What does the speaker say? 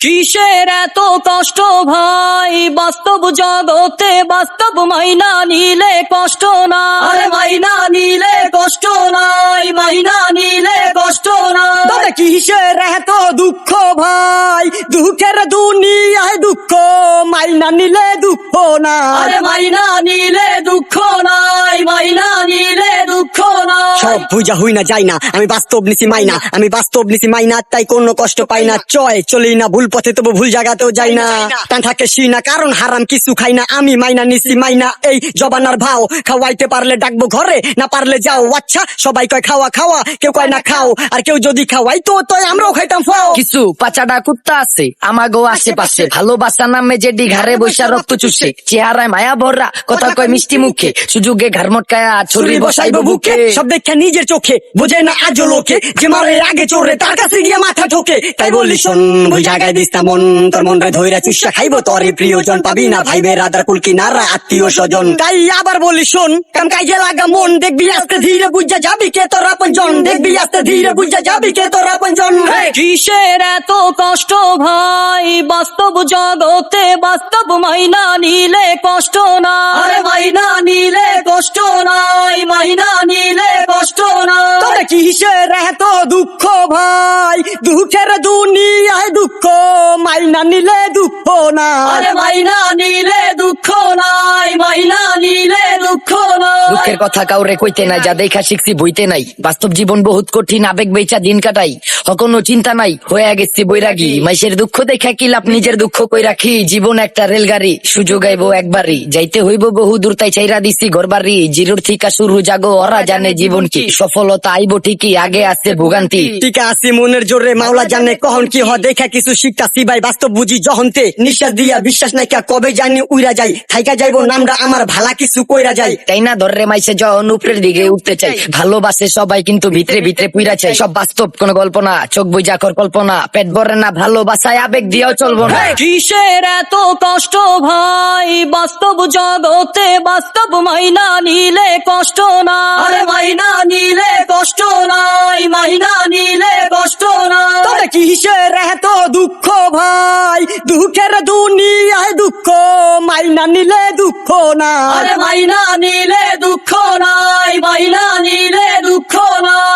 কিসের এত কষ্ট ভাই? বাস্তব জগতে বাস্তব মাইনা নিলে কষ্ট না আরে মাইনা নিলে কষ্ট নাই মাইনা নিলে কষ্ট না তবে কিসের এত দুঃখ ভাই? দুঃখের দুনিয়ায় দুঃখ মাইনা নিলে দুঃখ না আরে মাইনা নিলে দুঃখ সব বুঝা হই না যাই না। আমি বাস্তব নিছি মাইনা আমি বাস্তব নিছি মাইনা তাই কোনো কষ্ট পাই না। চয় চলি না ভুল পথে তবু ভুল জায়গাতেও যাই না। টান থাকে শুই না কারণ হারাম কিছু খাই না। আমি মাইনা নিছি মাইনা এই জবানার ভাও। খাওয়াইতে পারলে ডাকবো ঘরে না পারলে যাও। আচ্ছা সবাই কয় খাওয়া খাওয়া কেউ কয় না খাও। আর কেউ যদি খাওয়াই তো তো আমরাও খাইতাম ফাও। কিছু পাচাডা কুত্তা আছে আমাগো আশেপাশে। ভালোবাসা নামে যেডি ঘরে বৈশা রক্ত চুষে। চেহারায় মায়া ভররা কথা কয় মিষ্টি মুখে। সুযোগে ঘর মটকায়া ছুরি বসাইবো বুকে। সব দেখে নিজের চোখে বোঝে না আজও লোকে। যে মারে আগে চোরে তার কাছে গিয়ে মাথা ঠোকে। তাই বললি শোন ওই জায়গায় দিস না মন। তোর মন রে ধৈরা চুষা খাইবো তোরে প্রিয়জন পাবি না ভাই বে রাদার কুল কিনারা আত্মীয় স্বজন। তাই আবার বলি শোন কাম কাজে লাগা মন। দেখবি আস্তে ধীরে বুঝা যাবি কে তোর আপন জন দেখবি আস্তে ধীরে বুঝা যাবি কে তোর আপন জন কিসের এত কষ্ট ভাই? বাস্তব জগতে বাস্তব মাইনা নিলে কষ্ট না আরে মাইনা নিলে এত দুঃখ ভাই, দুঃখের দুনিয়ায় দুঃখ, মাইনা নিলে দুঃখ না আরে মাইনা নিলে দুঃখ নাই, মাইনা নিলে দুঃখ নাই দুঃখের কথা কাউরে কইতে নাই যা দেখা শিখছি বইতে নাই। বাস্তব জীবন বহুত কঠিন আবেগ বেচা দিন কাটাই। কোনো চিন্তা নাই হয়ে গেছি বৈরাগী। মাইসের দুঃখ দেখা কি লাভ নিজের দুঃখ কই রাখি? জীবন একটা রেলগাড়ি সুযোগ আইবো একবারই। যাইতে হইব বহু দূর তাই চাইরা দিছি ঘরবাড়ি। জিরোর থিকা শুরু জাগো ওরা জানে জীবন কি। সফলতা আইবো ঠিকই আগে আছে ভোগান্তি। টিকা আসি মনের জোরে মাওলা জানে কখন কি হয়। দেখা কিছু শিখতাছি ভাই বাস্তব বুঝি জহন্তে। নিঃশ্বাস দিয়া বিশ্বাস নাইকা কবে জানি উইরা যাই। থাইকা যাইবো নামটা আমার ভালা কিছু কইরা যাই। তাই না ধরে মাইসে যখন উপরের দিকে উঠতে চাই। ভালোবাসে সবাই কিন্তু ভিতরে ভিতরে পুইরা চাই। সব বাস্তব কোন গল্প না চোখ বুঝা কর কল্পনা। পেট ভরে না ভালোবাসায় আবেগ দিয়েও চলবো না। কিসের এত কষ্ট ভাই? বাস্তব জগতে বাস্তব মাইনা নিলে কষ্ট না আরে মাইনা নিলে কষ্ট নাই মাইনা নিলে কিসের এত দুঃখ ভাই? দুঃখের দুনিয়ায় দুঃখ, মাইনা নিলে দুঃখ নাই। মাইনা নিলে দুঃখ নাই, মাইনা নিলে দুঃখ নাই।